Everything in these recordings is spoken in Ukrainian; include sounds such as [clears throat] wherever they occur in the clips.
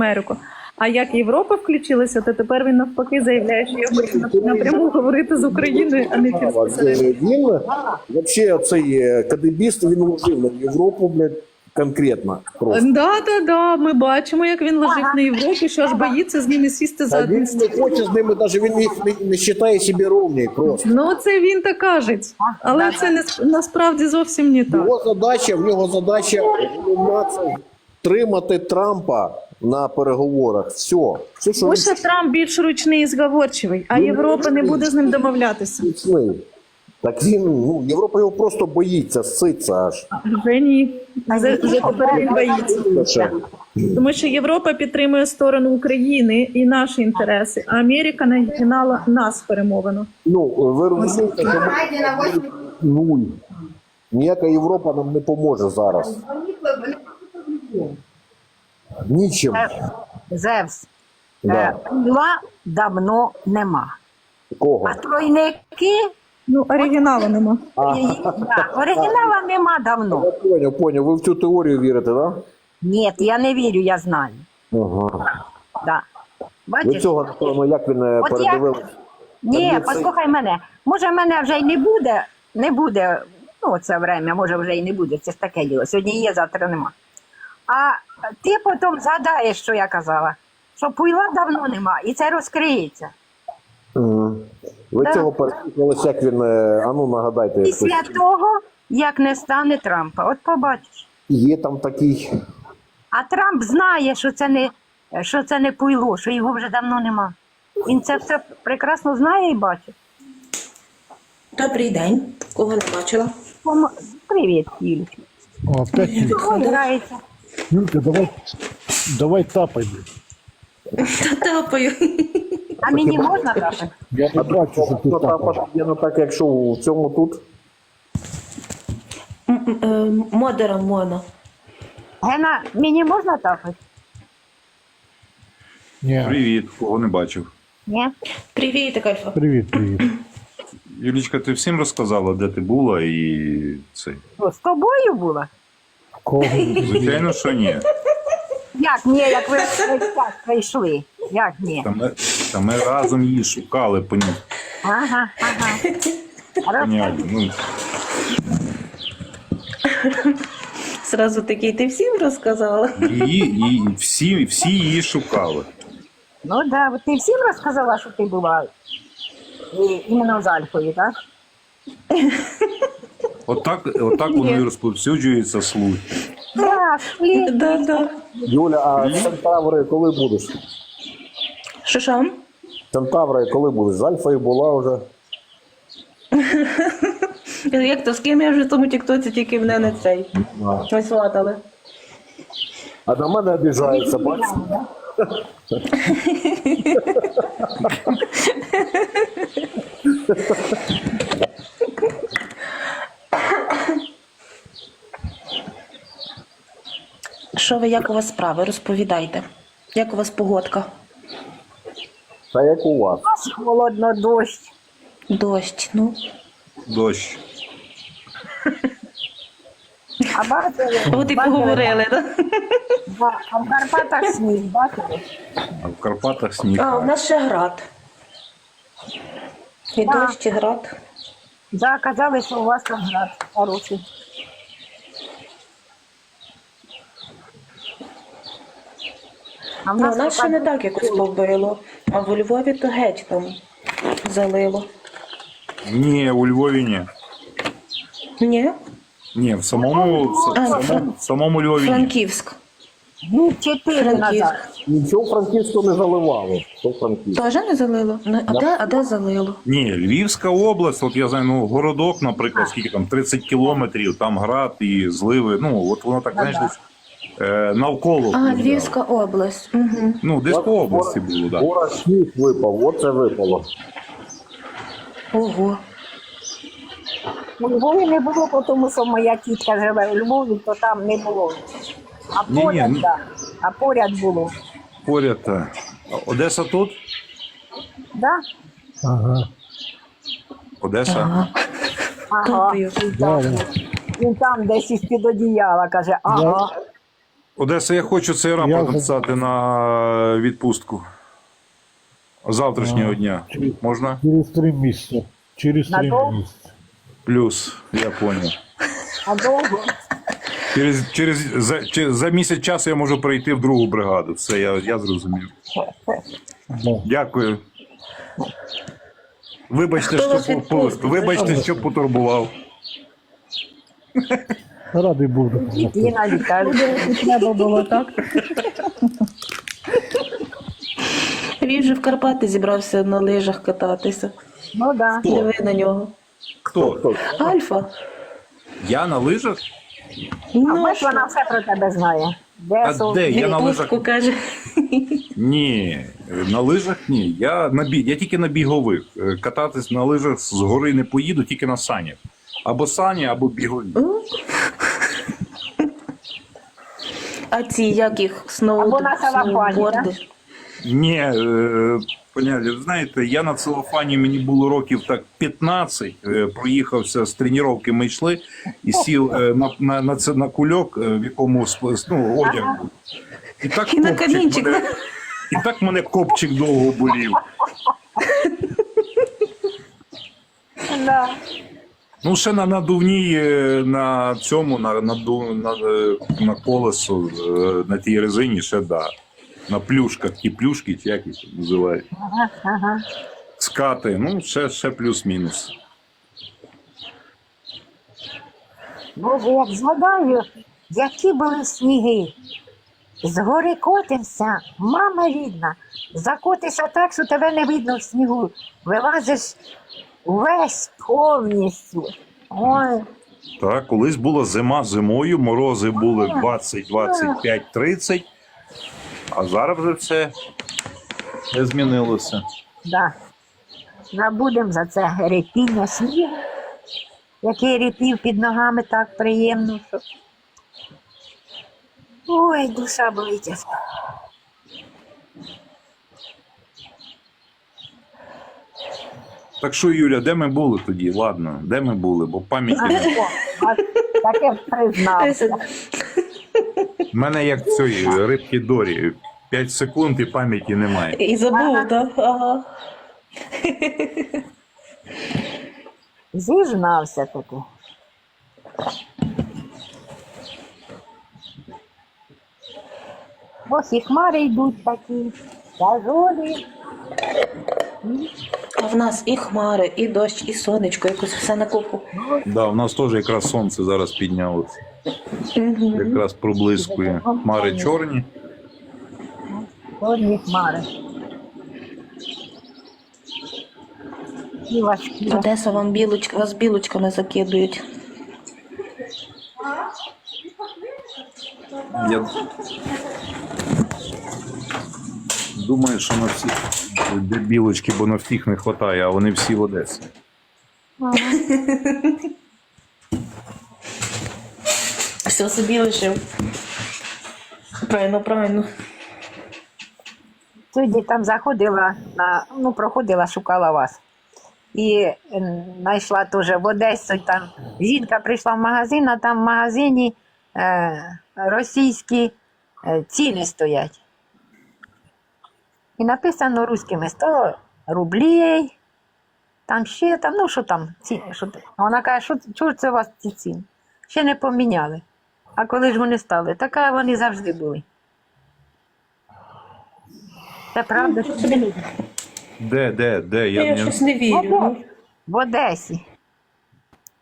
Америку. А як Європа включилася, то тепер він навпаки заявляє, що я хочу напряму говорити з Україною, а не е, Він вообще цей е, кадебіст, він лежив на Європу, блядь, конкретно. Просто. Да, да, да. Ми бачимо, як він лежить на Європі, що аж боїться з ними сісти за А один він не хоче з ними, навіть він їх не, не вважає себе ровній просто. Ну, це він так каже. Але це не с- насправді зовсім не так. Його задача, в нього задача тримати Трампа на переговорах. Все. Все, що він Лише Трамп більш ручний і зговорчивий, а Європа не буде з ним домовлятися. міцний. Так він, ну, Європа його просто боїться, ситься аж. Вже ні. Вже, вже тепер він боїться. Ще. Тому що Європа підтримує сторону України і наші інтереси, а Америка нагинала нас перемовину. Ну, ви розумієте, що ми нуль. Ніяка Європа нам не поможе зараз. Нічим. Зевс. Да. Е, Пила давно нема. Кого? А тройники Ну, оригіналу нема. да, оригінала нема давно. Я поняв, поняв. Ви в цю теорію вірите, так? Ні, я не вірю, я знаю. Ага. Да. Ви цього, напевно, як він е, От я- передивився? Ні, послухай мене. Може, мене вже й не буде, не буде, ну, це время, може, вже й не буде. Це ж таке діло. Сьогодні є, завтра нема. А ти потім згадаєш, що я казала, що пуйла давно нема, і це розкриється. Мгм. Ви Да. цього передивилися, як він, е, а ну нагадайте, Після того, як не стане Трампа, от побачиш. є там такий. А Трамп знає, що це не, що це не пуйло, що його вже давно нема. Він це все прекрасно знає і бачить. Добрий день, кого не бачила. Привіт. О, опять Чого грається? Юлька, давай, давай тапай. блядь. Та тапаю. А мені можна так? Я не бачу, що ти Ну, там тапаєш. так, якщо в цьому тут. М- е, Модера моно. Гена, мені можна тапати? Ні. Привіт, кого не бачив. Ні? Привіт, Альфа. Привіт, привіт. Юлічка, ти всім розказала, де ти була і це. Що, з тобою була? Кого? [laughs] Звичайно, що ні. Як ні, як ви весь час прийшли? Як ні? Та ми, та ми разом її шукали по ній. Ага, ага. Понятно. Ну, Зразу такий, ти всім розказала? її, її, всі, всі її шукали. Ну да, ти всім розказала, що ти була і, іменно з Альфою, так? [laughs] Отак, отак воно і розповсюджується слух. Так, блін. Да, да. Юля, а Центаври коли будеш? Що що? Центаври коли будеш? З Альфою була вже. [laughs] Як то, з ким я вже в тому тіктоці тільки мене не цей. А, Висватали. а на мене обіжаються, бачиш? [laughs] [laughs] Що ви, як у вас справи? Розповідайте. Як у вас погодка? Та як у вас? Холодно дощ. Дощ, ну. Дощ. А бачили? От і поговорили, так? Ба- А в Карпатах сніг, бачили? А в Карпатах сніг. А, у нас ще град. І Да. дощ, і град. Да, казали, що у вас там град хороший. А в Ну, нас нас ще не так якось побило. А в Львові то геть там залило. Ні, у Львові ні. Ні? Ні, в самому, в, А, самому, в самому Львові ні. Франківськ. ну, чотири Франківськ. назад. Нічого Франківську не заливало. Що Франківську? Теж не залило? Ну, А де, а де залило? Ні, Львівська область, от я знаю, ну, городок, наприклад, скільки там 30 кілометрів, там град і зливи. Ну, от воно так, знаєш, десь е, навколо. А, Львівська область. Угу. Ну, десь по області було, так. Гора сніг випав, оце випало. Ого. У Львові не було, тому що моя тітка живе у Львові, то там не було. А Ні-ні, поряд, ну- да. а поряд було. Поряд. е, Одеса тут? Да? Ага. Одеса. Ага. Ага. Топаю. Він там, десь із під одіяла, каже, ага. Одеса, я хочу цей Я рапорт за- написати на відпустку. Завтрашнього А, дня. Можна? Через три місяці. Через три Надовго? місяці. Плюс, я понял. А довго? Через, через за, чи- за місяць часу я можу перейти в другу бригаду. Все, я, я зрозумів. Да. Дякую. Вибачте, Хто вас що, по- відпустить? вибачте, що потурбував. Радий був допомогти. І на треба було так. Він же в Карпати зібрався на лижах кататися. Ну да. Диви на нього. Хто? Альфа. Я на лижах? А Ну, бач, вона все про тебе знає. Де А де? Я на лижах. відпустку каже. Ні, на лижах ні. Я на бі... я тільки на бігових. Е, Кататись на лижах з гори не поїду, тільки на санях. Або сані, або бігові. А ці як їх. Або на салафані, сноуборди? Ні, е, поняття, ви знаєте, я на целофані мені було років так 15, е, проїхався з тренування, ми йшли і сів е, на, на, на, це, на кульок, е, в якому сп- ну, одяг був. І так, І на копчик камінчик. мене, і так мене копчик довго болів. Да. Ну, ще на надувній е, на цьому, на, на, на, е, на колесо, е, на тій резині ще да. На плюшках, ті плюшки, чи як їх називають. Ага, ага. Скати, ну, ще, ще плюс-мінус. Боже, як згадаю, які були сніги. З гори котимся, мама рідна, закотишся так, що тебе не видно в снігу. Вилазиш весь повністю. Ой, Так, колись була зима зимою, морози були 20, 25, 30, а зараз вже все, змінилося. да. Забудемо за це репіння снігу, який репів під ногами так приємно. Що... Ой, душа болить. Так що, Юля, де ми були тоді? Ладно, де ми були, бо пам'яті немає. О, Таке признався. У мене як цієї рибки Дорі. 5 секунд і пам'яті немає. І забув, так? Ага. Зізнався таки. Ось і хмари йдуть такі, тяжолі. А в нас і хмари, і дощ, і сонечко, якось все на купу. Да, у нас теж якраз сонце зараз піднялося. Якраз проблискує. Хмари чорні. Чорні хмари. І важкі. Одеса вам білочка, вас білочками закидують. Я думаю, що на всіх білочки, бо на всіх не вистачає, а вони всі в Одесі. Все собі лишив. Правильно, правильно. Тоді там заходила, на, ну, проходила, шукала вас. І знайшла теж в Одесі. Там жінка прийшла в магазин, а там в магазині е, російські е, ціни стоять. І написано русскими 100 рублів, там ще там, ну що там, ці, що, вона каже, що чого це у вас ці ціни? Ще не поміняли. А коли ж вони стали? Така вони завжди були. Це правда, що Де, де, де? Я, Я не... щось не вірю. в Одесі.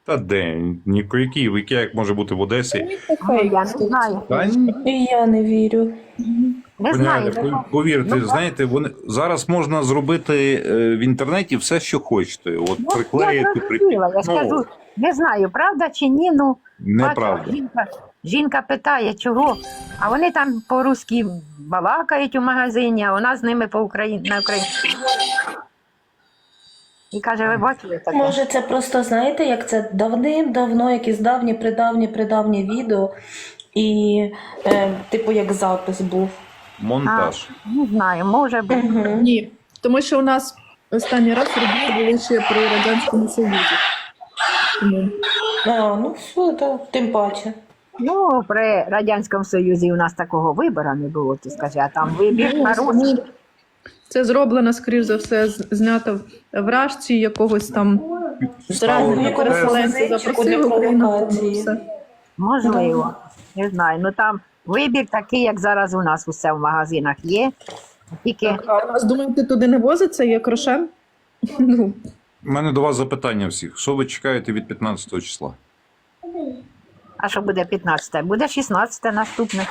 Та де? Ніко, який, який як може бути в Одесі? Ну, я не знаю. Та ні. І я не вірю. Знаю. Понятно, Повірте, Ну, знаєте, вони зараз можна зробити е, в інтернеті все, що хочете. От Ну, приклеїти, я при... зрозуміла, я Ну, скажу, не знаю, правда чи ні, ну неправда. жінка, жінка питає, чого, а вони там по-русски балакають у магазині, а вона з ними по Україні на українській. І каже, ви бачили таке? Може, це просто знаєте, як це давним-давно, якісь давні, придавні, придавні відео, і е, типу як запис був. Монтаж. Не знаю, може бути. Ні. Тому що у нас останній раз рублі були ще при Радянському Союзі. Тому А, ну все, так, тим паче. Ну, при Радянському Союзі у нас такого вибору не було, ти скажи, а там вибір на хороший. Це зроблено, скоріш за все, з- знято в вражці якогось там раннього Ставили переселенця запросили. Україну, Можливо. Не знаю. Ну там вибір такий, як зараз у нас усе в магазинах є. Тільки А у нас, думаєте, туди не возиться, як рошен? [laughs] Ну, У мене до вас запитання всіх. Що ви чекаєте від 15 числа? а що буде 15? Буде 16 наступне.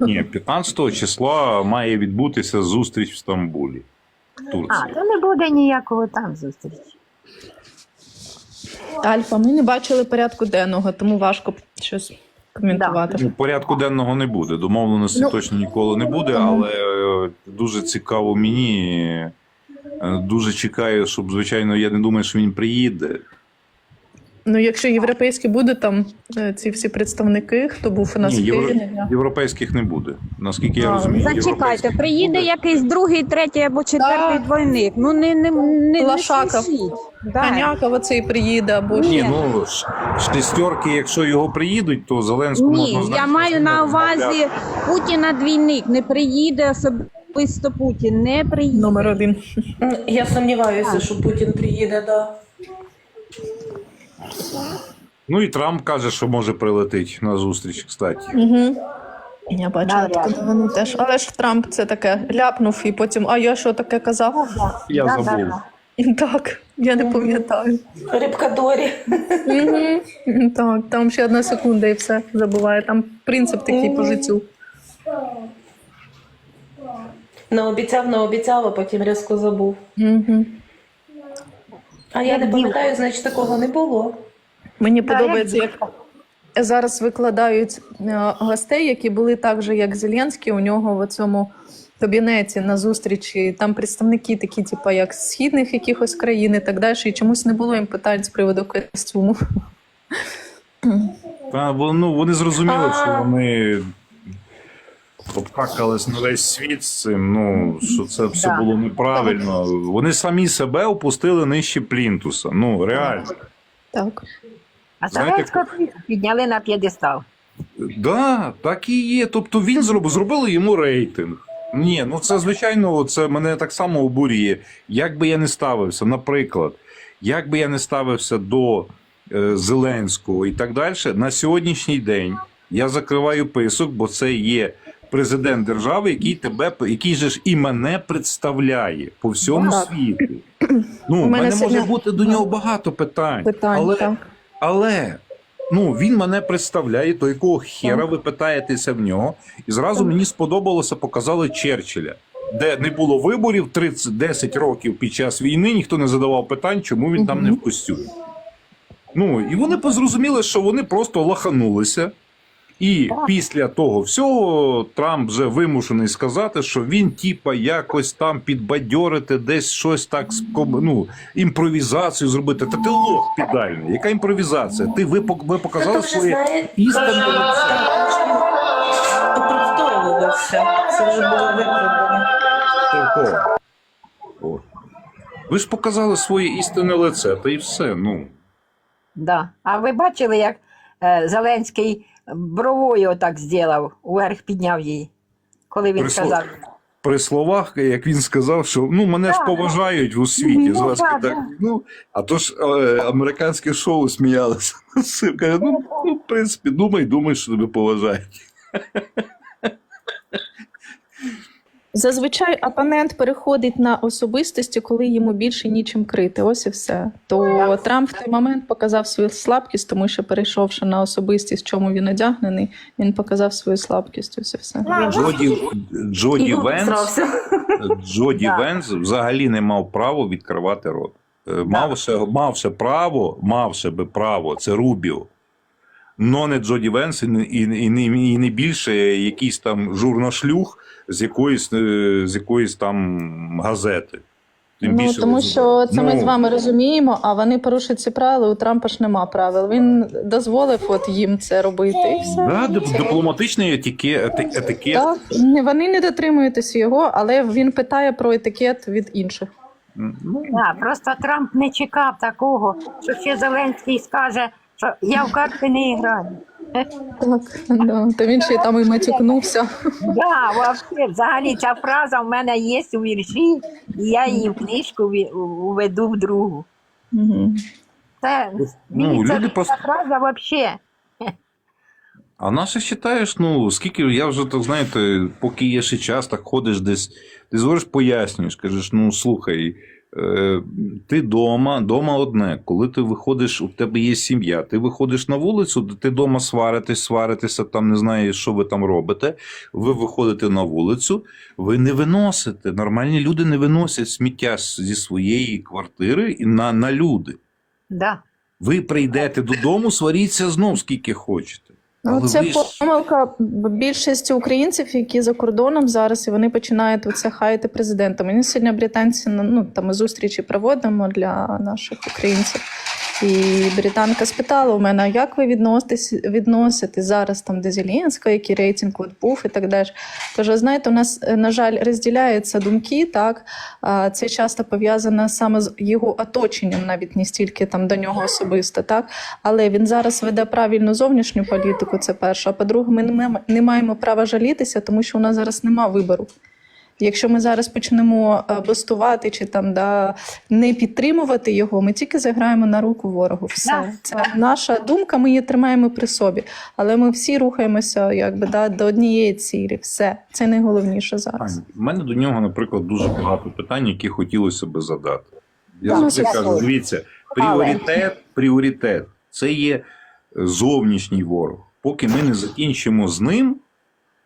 Ні, 15 числа має відбутися зустріч в Стамбулі, в А, Турції. то не буде ніякого там зустрічі. Альфа, ми не бачили порядку денного, тому важко щось коментувати. Ну, порядку денного не буде. Домовленості Ну, точно ніколи не буде, але е, дуже цікаво мені. Е, Дуже чекаю, щоб, звичайно, я не думаю, що він приїде. Ну, якщо європейські будуть там е, ці всі представники, хто був у нас Ні, в євро... не європейських не буде. Наскільки я А, розумію, Зачекайте, приїде буде. якийсь другий, третій або четвертий Так. двойник. Ну не, не, не, не Лошаков. Да. Ганяков оцей приїде або Ні, ж. ну шестерки, якщо його приїдуть, то Зеленському Ні, однозначно я маю на увазі Путіна двійник. Не приїде особисто Путін, не приїде. номер один. Я сумніваюся, що Путін приїде, да. Ну і Трамп каже, що може прилетить на зустріч, кстати. Угу. Я бачила таку новину теж. Але ж Трамп це таке ляпнув і потім, а я що таке казав? Я Да, забув. да, [laughs] Так, я не пам'ятаю. Рибка Дорі. Мгм. [laughs] Так, там ще одна секунда і все забуває. Там принцип такий по життю. Наобіцяв, наобіцяв, а потім різко забув. Угу. А я не пам'ятаю, значить такого не було. Мені Да, подобається, як як зараз викладають е, гостей, які були так же, як Зеленський, у нього в цьому кабінеті на зустрічі. Там представники такі, типу, як з східних якихось країн і так далі. І чомусь не було їм питань з приводу костюму. Та ну, вони зрозуміли, що вони обкакались на весь світ з цим. Ну що це все Да. було неправильно. Вони самі себе опустили нижче плінтуса. Ну реально. Так. А Зеленського підняли на п'єдестал. Да, так і є. Тобто він зробив, зробили йому рейтинг. Ні, ну це звичайно, це мене так само обурює. Як би я не ставився, наприклад, як би я не ставився до е, Зеленського і так далі, на сьогоднішній день я закриваю писок, бо це є президент держави, який тебе, який же ж і мене представляє по всьому Так. світу. [clears throat] Ну, У мене мене може сильне- бути до нього багато питань. Питань, але, так. але ну, він мене представляє, то якого хера ви питаєтеся в нього. І зразу мені сподобалося, показали Черчилля, де не було виборів 30, 10 років під час війни, ніхто не задавав питань, чому він там не в костюмі. Ну, і вони позрозуміли, що вони просто лаханулися. І після того всього Трамп вже вимушений сказати, що він, типа, якось там підбадьорити, десь щось так ну, імпровізацію зробити. Та ти лох підальний. Яка імпровізація? Ти ви, ви показали своє істинне лице. Оправдовувався. Це вже було виправдано. О. Ви ж показали своє істинне лице, та і все. Ну. Да. А ви бачили, як е, Зеленський бровою отак зробив, уверх підняв її, коли він Присло- сказав. При словах, як він сказав, що ну мене ж Так. поважають у світі. Ну, так, так, так. ну, а то ж е, американське шоу сміялося. [laughs] Каже, ну, ну, в принципі, думай, думай, що тебе поважають. Зазвичай опонент переходить на особистості, коли йому більше нічим крити. Ось і все. То Трамп в той момент показав свою слабкість, тому що перейшовши на особистість, в чому він одягнений, він показав свою слабкість. Ось і все. Джоді, Джоді Венс. Джоді Венс взагалі не мав права відкривати рот. Е, Мавши, мавши право, мавши би право, це Рубіо. Но не Джоді Венс і, не- і, не- і, не, і не більше якийсь там журношлюх з якоїсь, е, з якоїсь там газети. Тим Ну більше тому що це ми Ну, з вами розуміємо, а вони порушують ці правила. У Трампа ж нема правил. Він дозволив от їм це робити, і все. Да, дипломатичний етикет, етикет. Так, не- вони не дотримуються його, але він питає про етикет від інших. Ну, Да, просто Трамп не чекав такого, що ще Зеленський скаже, я в карти не граю. Так, да. То він ще й там і матюкнувся. Да, вообще, взагалі ця фраза в мене є у вірші, і я її в книжку уведу в другу. Це, Ну, мені ця, люди просто- ця фраза вообще. А наше вважаєш, ну скільки я вже так знаєте, поки є ще час, так ходиш десь, ти говориш, пояснюєш, кажеш, ну слухай, ти дома, дома одне. Коли ти виходиш, у тебе є сім'я, ти виходиш на вулицю, ти дома сваритесь, сваритеся, там не знаю, що ви там робите. Ви виходите на вулицю, ви не виносите. Нормальні люди не виносять сміття зі своєї квартири на, на люди. Да. Ви прийдете додому, сваріться знов скільки хочете. Ну, Але це ви ж- помилка більшості українців, які за кордоном зараз, і вони починають оце хаяти президента. Мені сьогодні британці ну, там ми зустрічі проводимо для наших українців. І британка спитала у мене, як ви відноситесь, відносите зараз там до Зеленського, який рейтинг от був і так далі. Каже, знаєте, у нас, е, на жаль, розділяються думки, так це часто пов'язано саме з його оточенням, навіть не стільки там до нього особисто, так але він зараз веде правильну зовнішню політику. Це перше. А по-друге, ми не маємо права жалітися, тому що у нас зараз нема вибору. Якщо ми зараз почнемо е, бастувати чи там да не підтримувати його, ми тільки заграємо на руку ворогу. Все Да. це наша думка. Ми її тримаємо при собі, але ми всі рухаємося, якби да до однієї цілі. Все це найголовніше зараз. В мене до нього, наприклад, дуже багато питань, які хотілося би задати. Я Ну, завжди кажу: дивіться, пріоритет, пріоритет це є зовнішній ворог. Поки ми не закінчимо з ним,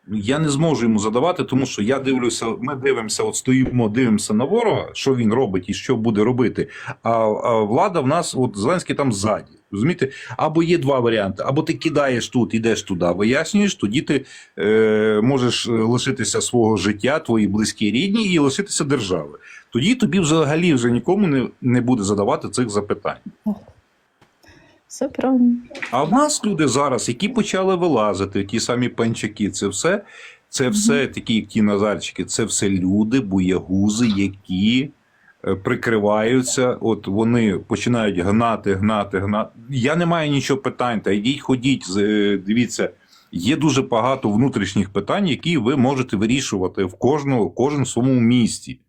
я не зможу йому задавати, тому що я дивлюся, ми дивимося, от стоїмо, дивимося на ворога, що він робить і що буде робити. А, а влада в нас, от Зеленський там ззаді. Розумієте? Або є два варіанти: або ти кидаєш тут, ідеш туди, вияснюєш, тоді ти е, можеш лишитися свого життя, твої близькі рідні, і лишитися держави. Тоді тобі взагалі вже нікому не, не буде задавати цих запитань. Все правильно. А в нас люди зараз, які почали вилазити, ті самі панчаки, це все, це все такі, ті назарчики, це все люди, боягузи, які е, прикриваються. От вони починають гнати, гнати, гнати. Я не маю нічого питань. Та йдіть, ходіть, е, дивіться. Є дуже багато внутрішніх питань, які ви можете вирішувати в кожного, кожен своєму місті.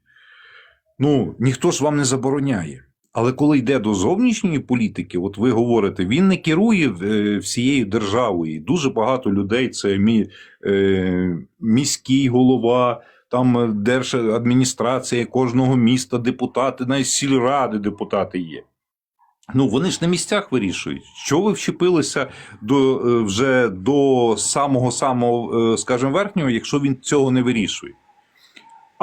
Ну, ніхто ж вам не забороняє. Але коли йде до зовнішньої політики, от ви говорите, він не керує е, всією державою. Дуже багато людей це мі, е, міський голова, там держадміністрація кожного міста, депутати, навіть сільради депутати є. Ну, вони ж на місцях вирішують. Що ви вчепилися до, е, вже до самого самого, е, скажімо, верхнього, якщо він цього не вирішує.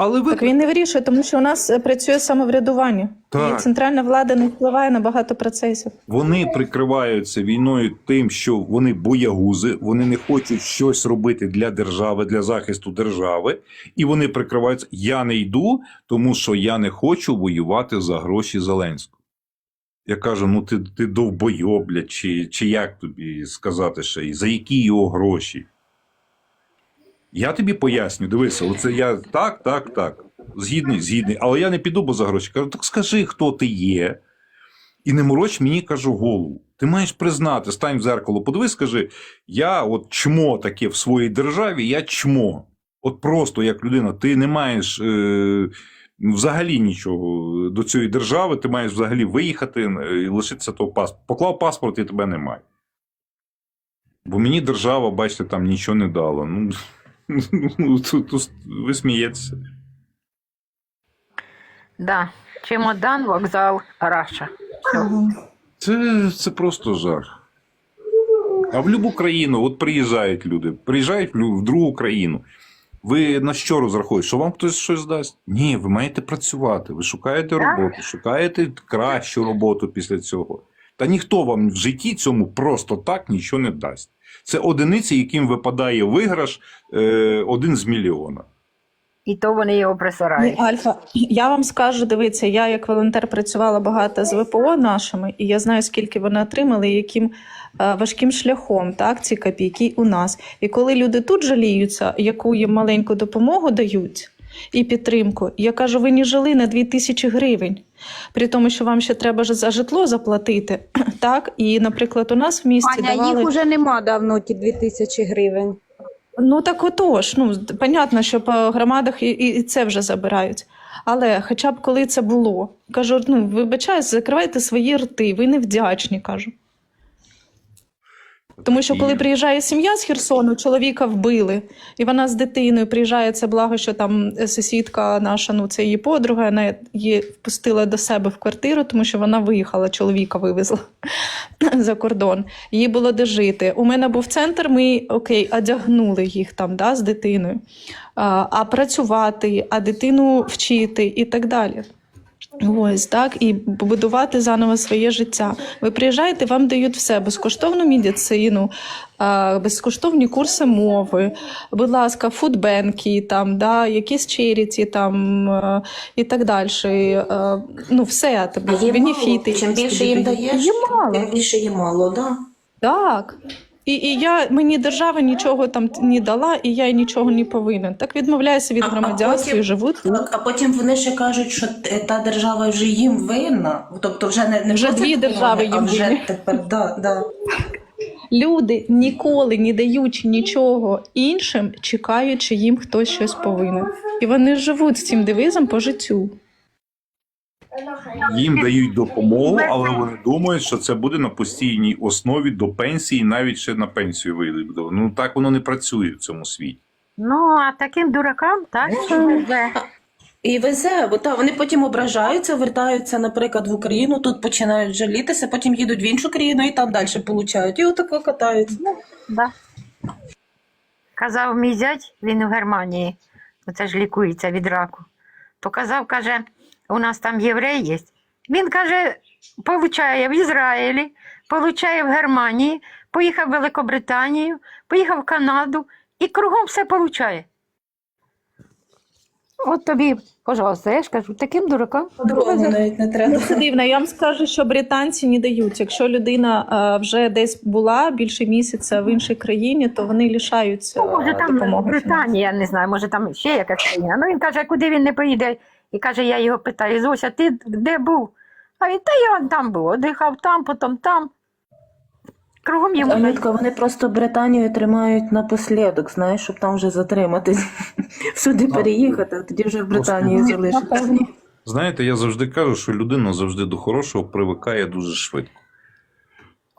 Але ви Так він не вирішує, тому що у нас е, працює самоврядування, Так. і центральна влада не впливає на багато процесів. Вони прикриваються війною тим, що вони боягузи, вони не хочуть щось робити для держави, для захисту держави, і вони прикриваються. Я не йду, тому що я не хочу воювати за гроші Зеленського. Я кажу: ну ти, ти довбойоб, чи, чи як тобі сказати ще, за які його гроші? Я тобі поясню, дивися, оце я так, так, так. Згідний, згідний, але я не піду, бо за гроші. Кажу, так скажи, хто ти є. І не мороч мені кажу голову. Ти маєш признати, стань в зеркало, подивись, скажи, я от чмо таке в своїй державі, я чмо. От просто як людина, ти не маєш е, взагалі нічого до цієї держави, ти маєш взагалі виїхати е, і лишитися того паспорта. Поклав паспорт і тебе немає. Бо мені держава, бачите, там нічого не дала. Ну тут, тут ви смієтеся. Да. Чемодан, вокзал, Раша. Це, це просто жах. А в любу країну, от приїжджають люди, приїжджають в в другу країну. Ви на що розраховуєте? Що вам хтось щось дасть? Ні, ви маєте працювати, ви шукаєте роботу, шукаєте кращу роботу після цього. Та ніхто вам в житті цьому просто так нічого не дасть. Це одиниці, яким випадає виграш е, один з мільйона. І то вони його присирають. Альфа, я вам скажу, дивіться, я як волонтер працювала багато з ВПО нашими, і я знаю, скільки вони отримали, і яким е, важким шляхом так, ці копійки у нас. І коли люди тут жаліються, яку їм маленьку допомогу дають, і підтримку. Я кажу, ви не жили на 2 тисячі гривень, при тому, що вам ще треба за житло заплатити. [clears throat] Так, і, наприклад, у нас в місті Аня, давали. їх уже нема давно, ті 2000 гривень. Ну так отож, ну понятно, що по громадах і, і це вже забирають. Але хоча б коли це було, кажу, ну вибачаюсь, закривайте свої рти, ви невдячні, кажу. Тому що коли приїжджає сім'я з Херсону, чоловіка вбили, і вона з дитиною приїжджає. Це благо, що там сусідка наша, ну це її подруга, вона її впустила до себе в квартиру, тому що вона виїхала, чоловіка вивезла [clears throat] за кордон. Їй було де жити. У мене був центр, ми окей, одягнули їх там да, з дитиною, а, а працювати, а дитину вчити і так далі. Ось так, і будувати заново своє життя. Ви приїжджаєте, вам дають все: безкоштовну медицину, безкоштовні курси мови, будь ласка, фудбенки, там, да, якісь черіті там, і так далі. Ну, все, тобі, бенефіти. мало. Чим більше їм даєш, Є мало. тим більше є мало, да. Так. І, і я мені держава нічого там не дала, і я нічого не повинен. Так відмовляюся від громадянства і живу тут. А, потім вони ще кажуть, що та держава вже їм винна. Тобто вже не, не Вже дві держави а їм вже винні. тепер да, да. Люди ніколи не даючи нічого іншим, чекають, чи їм хтось щось повинен. І вони живуть з цим девизом по життю. Їм дають допомогу, але вони думають, що це буде на постійній основі до пенсії, навіть ще на пенсію вийдуть. Ну так воно не працює в цьому світі. Ну, а таким дуракам, так, що везе. І везе, бо та вони потім ображаються, вертаються, наприклад, в Україну, тут починають жалітися, потім їдуть в іншу країну і там далі получають. І отако катаються. Да. Казав мій зять, він у Германії, ну, це ж лікується від раку. То казав, каже, у нас там єврей є. Він каже, получає в Ізраїлі, получає в Германії, поїхав в Великобританію, поїхав в Канаду і кругом все получає. От тобі, пожалуйста, я ж кажу, таким дуракам. Дорогу навіть не треба. Дивно. Я вам скажу, що британці не дають. Якщо людина е, вже десь була більше місяця в іншій країні, то вони лишаються Ну, може, там допомоги. Британія, я не знаю, може там ще якась країна. Ну він каже, куди він не поїде. І каже, я його питаю, Зося, ти де був? А він, та я там був, одихав там, потім там. Кругом йому. Анютка, вони просто Британію тримають напослідок, знаєш, щоб там вже затриматись. [laughs] Всюди переїхати, а тоді вже в Британії залишитися. Знаєте, я завжди кажу, що людина завжди до хорошого привикає дуже швидко.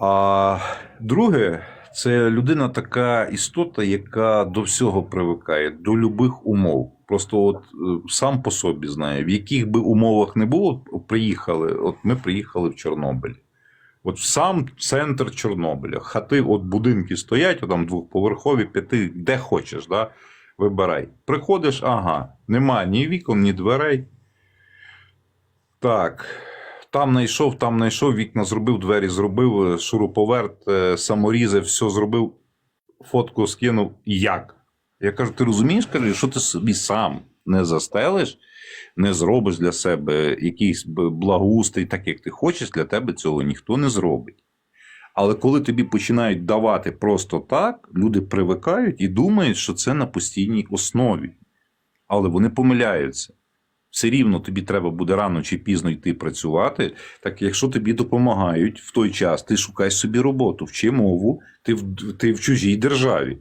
А друге, це людина така істота, яка до всього привикає, до любих умов. Просто от е, сам по собі знає, в яких би умовах не було, приїхали. От ми приїхали в Чорнобиль. От сам центр Чорнобиля. Хати, от будинки стоять, там двохповерхові, п'яти, де хочеш, да? вибирай. Приходиш, ага, нема ні вікон, ні дверей. Так. Там знайшов, там знайшов, вікна зробив, двері зробив, е, шуруповерт, е, саморізи, все зробив, фотку скинув. Як? Я кажу: ти розумієш, каже, що ти собі сам не застелиш, не зробиш для себе якийсь благоустрій, так як ти хочеш, для тебе цього ніхто не зробить. Але коли тобі починають давати просто так, люди привикають і думають, що це на постійній основі. Але вони помиляються все рівно тобі треба буде рано чи пізно йти працювати. Так якщо тобі допомагають в той час, ти шукай собі роботу, вчи мову, ти в, ти в чужій державі.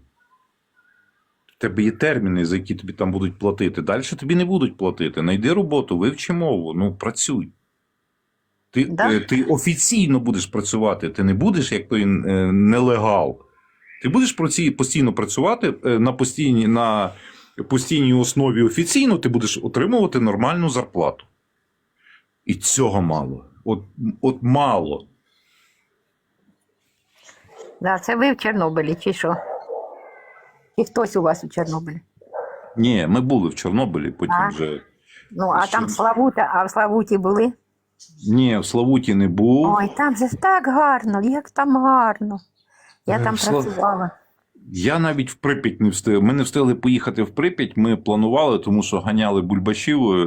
Тебе є терміни, за які тобі там будуть платити. Далі тобі не будуть платити. Найди роботу, вивчи мову, ну працюй. Ти, Да. е, ти офіційно будеш працювати, ти не будеш як той е, нелегал. Ти будеш постійно працювати е, на постійній, на постійній основі офіційно, ти будеш отримувати нормальну зарплату. І цього мало. От, от мало. Да, це ви в Чорнобилі, чи що? І хтось у вас у Чорнобилі. Ні, ми були в Чорнобилі, потім А. вже. Ну, а там Славута, а в Славуті були? Ні, в Славуті не був. Ой, там же так гарно, як там гарно. Я Е, там Слав- працювала. Я навіть в Прип'ять не встиг. Ми не встигли поїхати в Прип'ять. Ми планували, тому що ганяли бульбашів. е,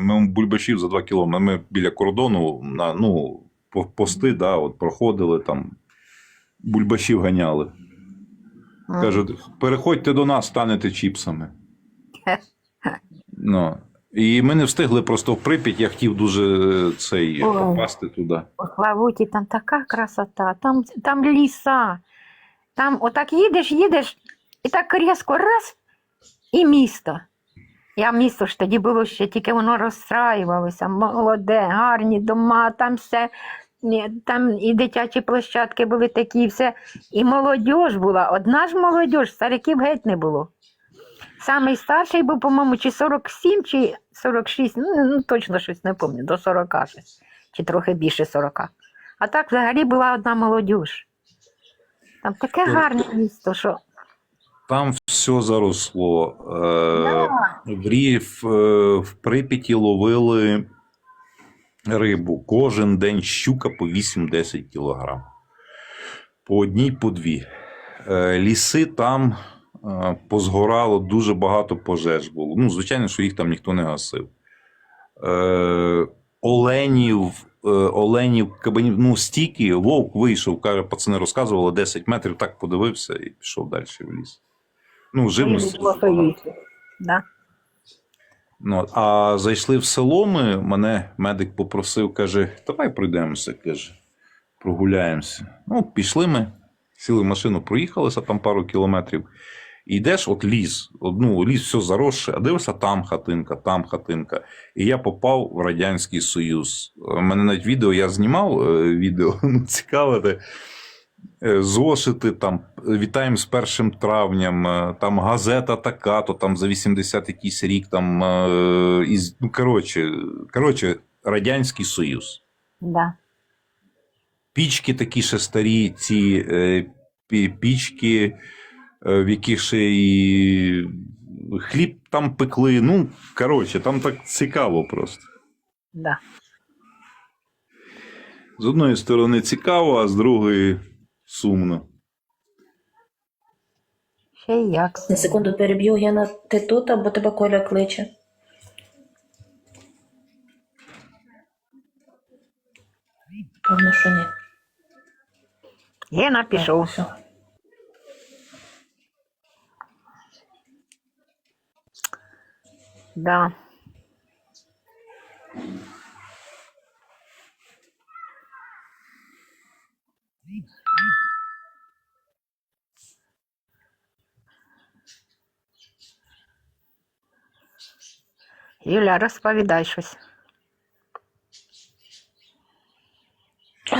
Ми бульбашів за два кілометри. Ми біля кордону на ну, пости, да, от проходили там. Бульбашів ганяли. Кажуть, переходьте до нас, станете чіпсами. Ну. І ми не встигли просто в Прип'ять, я хотів дуже цей Ой. попасти туди. У Славуті там така красота, там, там ліса. Там отак їдеш, їдеш, і так різко раз, і місто. Я місто ж тоді було ще, тільки воно розстраювалося, молоде, гарні дома, там все, ні, там і дитячі площадки були такі, і все. І молодь була, одна ж молодь, стариків геть не було. Самий старший був, по-моєму, чи 47, чи 46, ну, ну точно щось не пам'ятаю, до 40 щось, чи трохи більше 40. А так взагалі була одна молодь. Там таке гарне місто, що Там все заросло. Е, в, Рів, е, в Прип'яті ловили рибу. Кожен день щука по 8-10 кілограм. По одній, по дві. Е, ліси там е, позгорало дуже багато пожеж було. Ну, звичайно, що їх там ніхто не гасив. Е, оленів, оленів, кабанів, ну, стільки, вовк вийшов, каже, пацани розказували 10 метрів, так подивився і пішов далі в ліс. Ну, живності. Да. Ну, а зайшли в село ми, мене медик попросив, каже, давай пройдемося, каже, прогуляємося. Ну, пішли ми, сіли в машину, проїхалися там пару кілометрів. І йдеш, от ліс, ну, ліс все заросше, а дивишся, там хатинка, там хатинка. І я попав в Радянський Союз. У мене навіть відео, я знімав е, відео, [laughs] ну, цікаве, е, зошити там вітаємо з першим травням, е, там газета така, то там за 80 якийсь рік там е, із, ну, коротше, коротше, Радянський Союз. Да. Пічки такі ще старі, ці е, пічки, е, в яких ще і хліб там пекли. Ну, коротше, там так цікаво просто. Да. З одної сторони цікаво, а з другої сумно. Ще й як. На секунду переб'ю, Яна, ти тут або тебе Коля кличе? Певно, що ні. Гена пішов. Все. Да. Юля, розповідай щось.